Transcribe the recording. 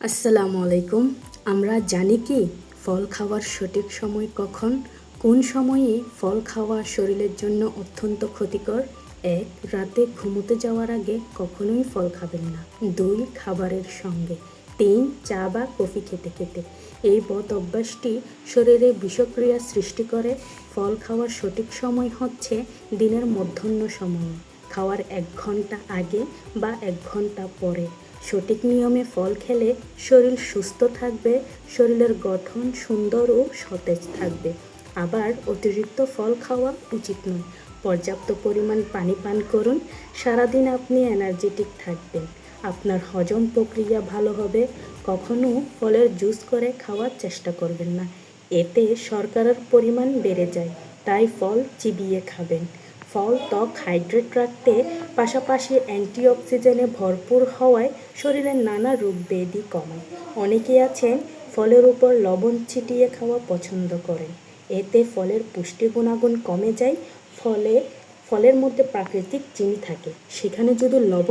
আসসালামু আলাইকুম আমরা জানি কি, ফল খাওয়ার সঠিক সময় কখন, কোন সময়ে ফল খাওয়া শরীরের জন্য অত্যন্ত ক্ষতিকর, এক, রাতে ঘুমোতে যাওয়ার আগে কখনোই ফল খাবেন না, দুই, খাবারের সঙ্গে, তিন, চা বা কফি খেতে খেতে। এই বদ অভ্যাসটি শরীরে বিষক্রিয়া সৃষ্টি করে। ফল খাওয়ার সঠিক সময় হচ্ছে দিনের মধ্যাহ্ন সময়ে। খাওয়ার এক ঘণ্টা আগে বা এক ঘণ্টা পরে। সঠিক নিয়মে ফল খেলে শরীর সুস্থ থাকবে, শরীরের গঠন সুন্দর ও সতেজ থাকবে। আবার অতিরিক্ত ফল খাওয়া উচিত নয়। পর্যাপ্ত পরিমাণ পানি পান করুন। সারাদিন আপনি এনার্জেটিক থাকবেন। আপনার হজম প্রক্রিয়া ভালো হবে। কখনো ফলের জুস করে খাওয়ার চেষ্টা করবেন না। এতে শর্করার পরিমাণ বেড়ে যায়, তাই ফল চিবিয়ে খাবেন। ফল, ত্বক, হাইড্রেট রাখতে পাশাপাশি অ্যান্টিঅক্সিজেনে ভরপুর হওয়ায় শরীরের নানা রোগ বেদি কমায়। অনেকে আছেন, ফলের উপর লবণ ছিটিয়ে খাওয়া পছন্দ করেন। এতে ফলের পুষ্টি গুণাগুণ কমে যায়, ফলে, ফলের মধ্যে প্রাকৃতিক চিনি থাকে। সেখানে যদি লবণ